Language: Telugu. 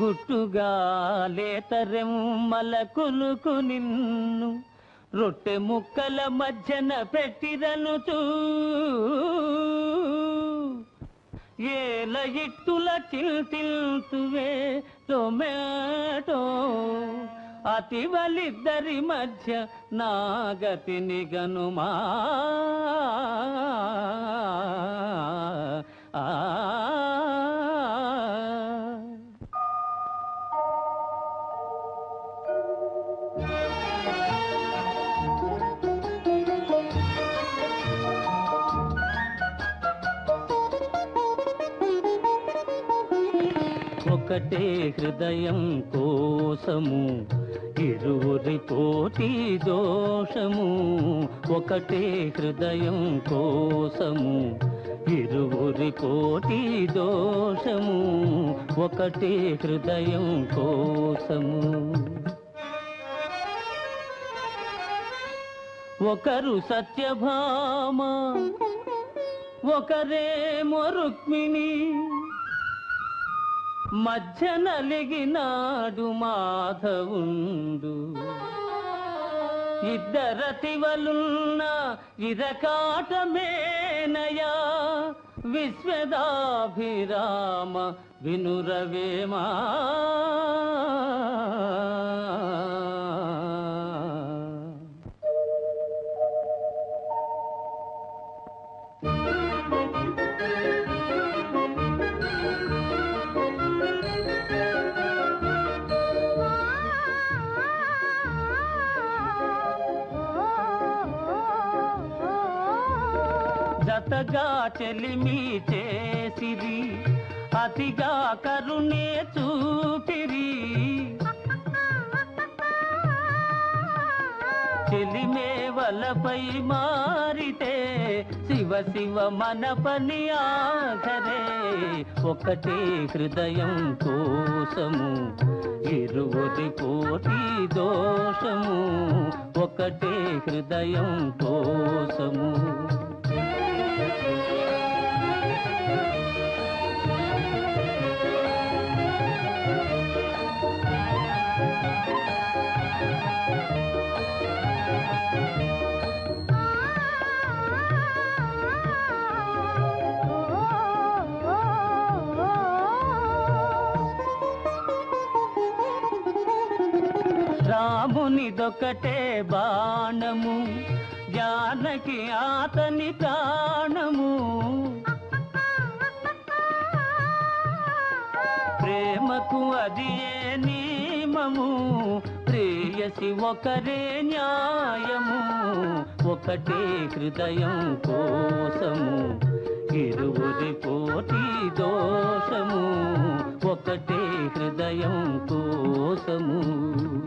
గుట్టుగా లేతరెమ్మల కులుకు నిన్ను. రొట్టె ముక్కల మధ్యన పెట్టిరనుతూ ఏల ఇట్టుల చిల్తిల్తువే టొమాటో అతివలిద్దరి మధ్య నాగతిని గనుమా ఒకటే హృదయం కోసము ఇరువురి పోటీ దోషము. ఒకటే హృదయం కోసము ఇరువురి పోటీ దోషము. ఒకటే హృదయం కోసము. ఒకరు సత్యభామ ఒకరే రుక్మిణి. మధ్య నలిగినాడు మాధవుండు. ఇద్దరతివలున్న ఇరకాటమేనయా విశ్వదాభిరామ వినురవేమా. లతగా చెలిమి చేసిరి. అతిగా కరుణే చూపిరి. చెలిమే వలపై మారితే శివ శివ మన పని ఆఖరే. ఒకటే హృదయం కోసము ఇరువురి కోటి దోషము ఒకటే హృదయం కోసము. రామునిదొకటే బాణము జానకి ఆతని ప్రాణము. ప్రేమకు అది ఏ నియమము? ప్రేయసి ఒకరే న్యాయము ఒకటే హృదయం కోసము. ఇరువురి పోటీ దోషము ఒకటే హృదయం కోసము.